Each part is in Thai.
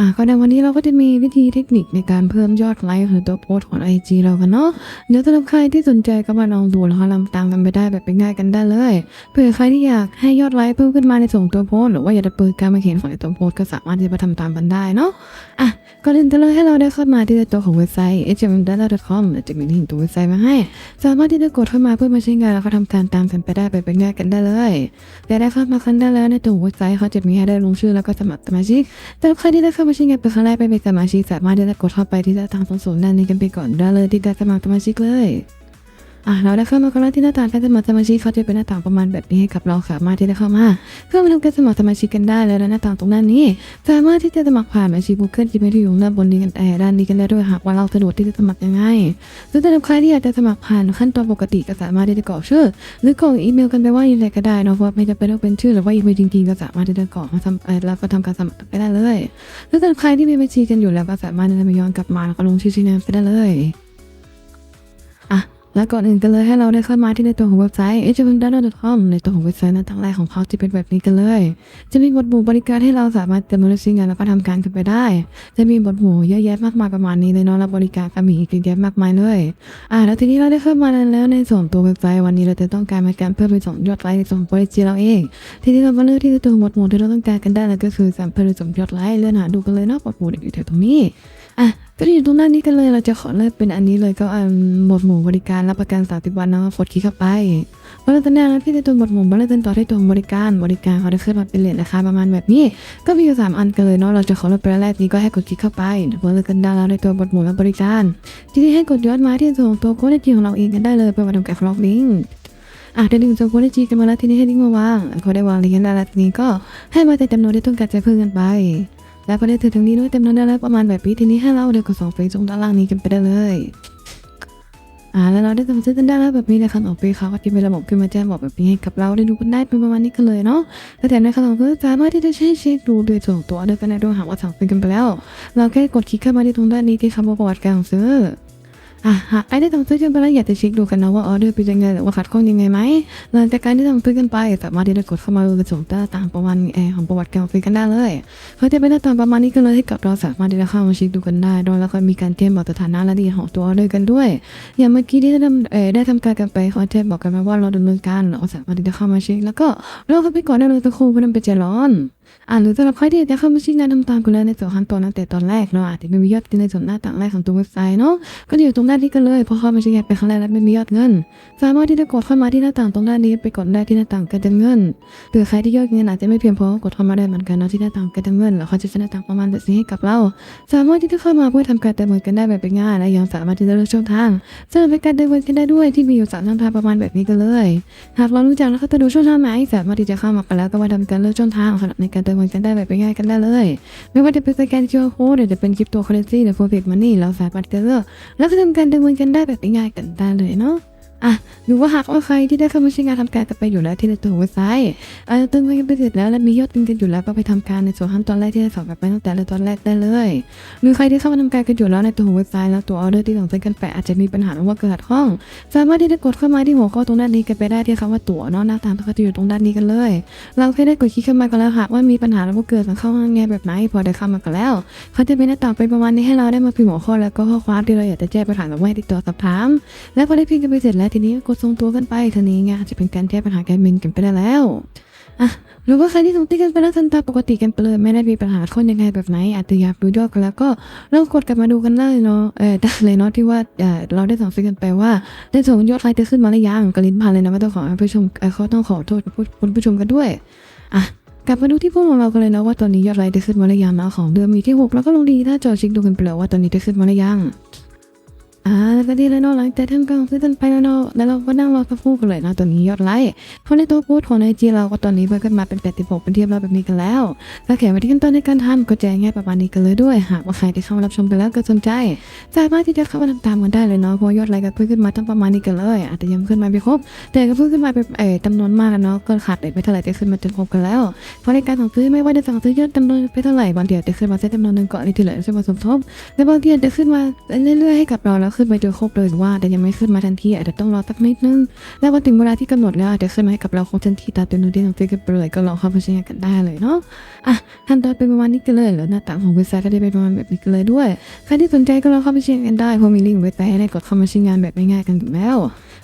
อะก็ในวันนี้เราก็จะมีวิธีเทคนิคในการเพิ่มยอดไลค์หรือตัวโพสของ IG เรากันเนาะเดี๋ยวสำหรับใครที่สนใจก็มาลองดูแล้วก็ลำตามกันไปได้แบบง่ายกันได้เลยเผื่อใครที่อยากให้ยอดไลค์เพิ่มขึ้นมาในส่งตัวโพสหรือว่าอยากจะเปิดการมาเขียนของตัวโพสก็สามารถที่จะมาทำตามกันได้เนาะอะก่อนอื่นจะเลยให้เราได้เข้ามาที่ตัวของเว็บไซต์ html.com จะมีลิงก์ตัวเว็บไซต์มาให้ สามารถที่จะกดเข้ามาเพื่อมาใช้งานแล้วก็ทำการตามกันไปได้แบบง่ายกันได้เลยแต่ได้เข้ามาครั้งได้แล้วในตัวเว็บไซต์เขาจะมีให้ได้ลงชื่อแล้วก็สมัครสมาชิกแต่ใครที่ได้เข้ามาใช้งานเป็นครั้งแรกไปเป็นสมาชิกสามารถที่จะกดเข้าไปที่หน้าต่างตรงส่วนด้านนี้กันไปก่อนได้เลยที่จะสมัครสมาชิกเลย อะเราได้เข้ามากันแล้วที่หน้าต่างการสมัครสมาชิกเขาจะเป็นหน้าต่างประมาณแบบนี้ให้กับเราสามารถที่จะเข้ามาเพื่อมาทำการสมัครสมาชิกกันได้เลยและหน้าต่างตรงด้านนี้ สามารถที่จะสมัครผ่านบัญชี Google Gmail ที่อยู่ด้านบนนี้กันแต่ด้านนี้กันได้ด้วยหากว่าเราสะดวกที่จะสมัครยังไงหรือสำหรับใครที่อยากจะสมัครผ่านขั้นตอนปกติก็สามารถที่จะกรอกชื่อ หรือกรอกอีเมลกันไปว่าอย่างไรก็ได้เนาะเพราะว่าไม่จำเป็นต้องเป็นชื่อหรือว่าอีเมลจริงๆก็สามารถที่จะกรอกมาทำแล้วก็ทำการสมัครไปได้เลยหรือสำหรับใครที่มีบัญชีกันอยู่แล้วก็สามารถที่จะมาย้อนกลับมาแล้วก็ลงชื่อชื่อนามไปได้เลย แล้วก่อนอื่นกันเลยให้เราได้เข้ามาที่ในตัวของเว็บไซต์ h m d a t a c o m ในตัวของเว็บไซต์หน้าต่างแรกของเขาจะเป็นแบบนี้กันเลย จะมีบทหมู่บริการให้เราสามารถเติมเงินซื้องานแล้วก็ทำการกันไปได้ จะมีบทหมู่เยอะแยะมากมายประมาณนี้เลยเนาะแล้วบริการก็มีอีกเยอะแยะมากมายเลยอ่าแล้วทีนี้เราได้เข้ามาแล้วในส่วนตัวเว็บไซต์วันนี้เราจะต้องการมาการเพิ่มไปส่งยอดไลค์ในส่วนบริจีเราเอง ทีนี้เรามาเลือกที่ตัวหมวดหมู่ที่เราต้องการกันได้แล้วก็คือการเพิ่มไปส่งยอดไลค์เลื่อนหาดูกันเลยเนาะบทหมู่อยู่แถวตรงนี้อะ ก็อยู่ตรงหน้านี้กันเลยเราจะขอเลือกเป็นอันนี้เลยก็อันหมวดหมู่บริการรับประกัน30วันนะกดคลิกเข้าไปพอเราจะแนวที่ในตัวหมวดหมู่เราจะต่อที่ตัวบริการบริการเขาได้ขึ้นมาเป็นเลทราคาประมาณแบบนี้ ก็มีอยู่สามอันกันเลยเนาะเราจะขอเลือกเป็นอันแรกนี้ก็ให้กดคลิกเข้าไปพอเลือกกันได้แล้วในตัวหมวดหมู่และบริการ ทีนี้ให้กดย้อนมาที่ส่วนของตัวโค้ดจริงของเราเองกันได้เลยเพื่อมาทำการฟล็อกลิงก์อะได้ดึงตัวโค้ดจีกันมาแล้วทีนี้ให้ลิงก์มาวางเขาได้วางลิงก์กันแล้วทีนี้ก็ให้มาแต่จำนวนที่ต้องการจะเพิ่มกันไป แล้วพอได้ถึงตรงนี้ด้วยเต็มนั้นได้แล้วประมาณแบบปีทีนี้ให้เราเดินกดสองเฟซตรงด้านล่างนี้กันไปได้เลยอ่าแล้วเราได้ทำซื้อกันได้แล้วแบบนี้นะครับออกไปเขาก็จะมีระบบขึ้นมาแจ้งบอกแบบนี้ให้กับเราได้ดูกันได้เป็นประมาณนี้กันเลยเนาะและแต่ในขั้นตอนก็สามารถที่จะใช้เช็คดูโดยส่วนตัวโดยกันได้ด้วยหากว่าสั่งซื้อกันไปแล้ว เราแค่กดคลิกเข้ามาที่ตรงด้านนี้ที่คำว่าประวัติการสั่งซื้อ อะหากไอ้ได้สั่งซื้อกันไปแล้วอยากจะเช็คดูกันนะว่าออเดอร์เป็นยังไงหรือว่าขัดข้องยังไงไหมหลังจากการที่สั่งซื้อกันไปสามารถที่จะกดเข้ามาดูในส่วนต่างๆประมาณแอร์ของประวัติการซื้อกันได้เลยเขาจะเป็นหน้าตาประมาณนี้กันเลยให้กับเราสามารถที่จะเข้ามาเช็คดูกันได้โดยแล้วก็มีการแจ้งบอกสถานะรายละเอีของตัวออเดอร์กันด้วย อย่างเมื่อกี้ที่ได้ทำเออได้ทำการกันไปขาแจ้งบอกกันมาว่าเราดำเนินการเราสามารถที่จะเข้ามาเช็คแล้วก็เราเข้าไปก่อนได้เลยตะคูเพื่อนำไปใจร้อนอ่าหรือสำหรับใครที่อยากจะเข้ามาชี้แนะนำตามกันเลยในส่วนขั้นตอนตั้งแต่ตอนแรกเนาะอาจจะม่มียอดในส่วนหน้าต่างแรกของตัวเว็บไซต์เนาะก็อยู่ตรงด้านนี้กันเลยเพอเข้ามาชี้แนะไปครั้งแรกแล้วไม่มียอดเงิน สามารถที่จะกดเข้ามาที่หน้าต่างตรงด้านนี้ไปกดได้ที่หน้าต่างการจัดเงินหรือใครที่ยอดเงินอาจจะไม่เพียงพอกดเข้ามาได้เหมือนกันนะที่หน้าต่างการจัดเงินแล้วเขาจะใช้หน้าต่างประมาณแบบนี้ให้กับเรา สามารถที่จะเข้ามาเพื่อทำการดำเนินกันได้แบบง่ายและยังสามารถที่จะเลือกช่องทางสำหรับการดำเนินกันได้ด้วยที่มีอยู่สามช่องทางประมาณแบบนี้กันเลย หากเรารู้จักแล้วก็จะดูช่องทางไหนสามารถที่จะเข้ามากันแล้วก็มาทำการเลือกช่องทางสำหรับในการดำเนินกันได้แบบง่ายกันได้เลย ไม่ว่าจะเป็นสแกนคิวอาร์โค้ดหรือจะเป็นคริปโตเคอเรนซีหรือโฟร์เฟกมันนี่เราสามารถที่จะเลือกแล้วก็ทำการดำเนินกันได้แบบง่ายๆกันได้เลยเนาะ อะหรือว่าหากว่าใครที่ได้เข้ามาใช้งานทำการกันไปอยู่แล้วที่ในตัวเว็บไซต์อาจจะตึงไว้กันไปเสร็จแล้วและมียอดตึงกันอยู่แล้วก็ไปทำการในส่วนขั้นตอนแรกที่ได้สอนกันไปตั้งแต่ในตอนแรกได้เลย หรือใครที่เข้ามาทำการกันอยู่แล้วในตัวเว็บไซต์แล้วตัวออเดอร์ที่ส่งซื้อกันไปอาจจะมีปัญหาหรือว่าเกิดข้อง สามารถที่จะกดเข้ามาที่หัวข้อตรงด้านนี้กันไปได้ที่คำว่าตั๋วเนาะหน้าตามก็จะอยู่ตรงด้านนี้กันเลย เราแค่ได้กดคลิกเข้ามากันแล้วหากว่ามีปัญหาแล้วว่าเกิดสังเข้าไงแบบไหนพอได้เข้ามากันแล้วเขาจะเป็นหน้าต่างไปประมาณนี้ให้เราได้มาพิมพ์หัวข้อแล้วก็ข้อความที่เราอยากจะแจ้งปัญหาหรือว่าติดต่อสอบถาม และพอได้พิมพ์กันไปเสร็จแล้วทีนี้ก็กดส่งตัวกันไปทีนี้ไงจะเป็นการแก้ปัญหาการบินกันไปได้แล้วอะหรือว่าใครที่ส่งติกันไปแล้วทันตาปกติกันไปเลยไม่ได้มีปัญหาคนยังไงแบบไหนอาจจะอยากดูยอดกันแล้วก็เรากดกลับมาดูกันได้เนาะเออได้เลยเนาะที่ว่าเออเราได้ส่งติ๊กกันไปว่าได้ส่งยอดไลค์จะขึ้นมาหรือยังกลิ้นผ่านเลยนะไม่ต้องขอผู้ชมเขาต้องขอโทษผู้คุณผู้ชมกันด้วยอะกลับมาดูที่พวกเรากันเลยนะว่าตอนนี้ยอดไลค์ได้ขึ้นมาหรือยังนะของเดิมมีที่หกแล้วก็ลงดีถ้าจอช็คดูกันไปแล้วว่าตอนนี้ได้ขึ้นมาหรือยัง อ่าแล้วก็ดีแล้วเนาะหลังจากทำการซื้อกันไปแล้วเนาะแล้วเราก็นั่งรอสักครู่กันเลยนะตอนนี้ยอดไลค์เพราะในตัวพสต์ของไอจีเราก็ตอนนี้เพิ่มขึ้นมาเป็น 86 เป็นเทียบเราแบบนี้กันแล้วถ้าเขียนมาที่ขั้นตอนในการทำก็แจ้งง่ายประมาณนี้กันเลยด้วย หากว่าใครที่เข้ามารับชมไปแล้วก็สนใจสามารถที่จะเข้ามาทำตามกันได้เลยเนาะเพราะยอดไลค์ก็เพิ่มขึ้นมาตั้งประมาณนี้กันเลย อาจจะยังขึ้นมาไม่ครบ แต่ก็เพิ่มขึ้นมาเป็นเอ่อจำนวนมากแล้วเนาะก็ขาดไปเท่าไหร่จะขึ้นมาจนครบกันแล้ว เพราะในการสั่งซื้อไม่ว่าจะสั่งซื้อยอดจำนวนไปเท่าไหร่บางทีอาจจะขึ้นมาแค่จำนวนหนึ่งก่อนที่เหลือจะมาสมทบและบางทีอาจจะขึ้นมาเรื่อยๆให้กับเราแล้วแล้วขึ้นไปโดยครบเลยหรือว่าแต่ยังไม่ขึ้นมาทันทีอาจจะต้องรอสักนิดนึง แล้วพอถึงเวลาที่กำหนดแล้วอาจจะขึ้นมาให้กับเราครบทันทีตามตัวนูดี้ของฟิกเกอร์เลยก็ลองเข้าไปใช้งานกันได้เลยเนาะอะขั้นตอนเป็นประมาณนี้กันเลยแล้วหน้าต่างของเว็บไซต์ก็ได้เป็นประมาณแบบนี้กันเลยด้วยใครที่สนใจก็ลองเข้าไปใช้งานกันได้เพราะมีลิงก์เว็บไซต์ให้ได้กดเข้ามาใช้งานแบบง่ายๆกันอยู่แล้ว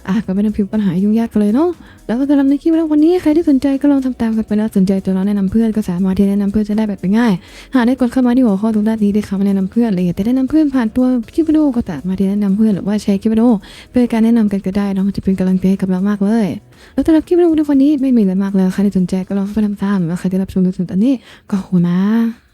อะก็ไม่ต้องพิมพ์ปัญหายุ่งยากกันเลยเนาะแล้วก็สำหรับในคลิปวันนี้ใครที่สนใจก็ลองทำตามกันไปแล้วสนใจตัวเราแนะนำเพื่อนก็สามารถที่แนะนำเพื่อนจะได้แบบง่าย หากได้กดเข้ามาที่หัวข้อทุกด้านนี้ได้คำแนะนำเพื่อนหรืออยากจะแนะนำเพื่อนผ่านตัวคลิปวิดีโอก็สามารถที่แนะนำเพื่อนหรือว่าแชร์คลิปวิดีโอเพื่อการแนะนำกันก็ได้เนาะมันจะเป็นกำลังใจให้กับเรามากเลย แล้วสำหรับคลิปวิดีโอในวันนี้ไม่มีอะไรมากเลยใครที่สนใจก็ลองไปทำตามแล้วใครได้รับชมจนถึงตอนนี้ก็หัวนะ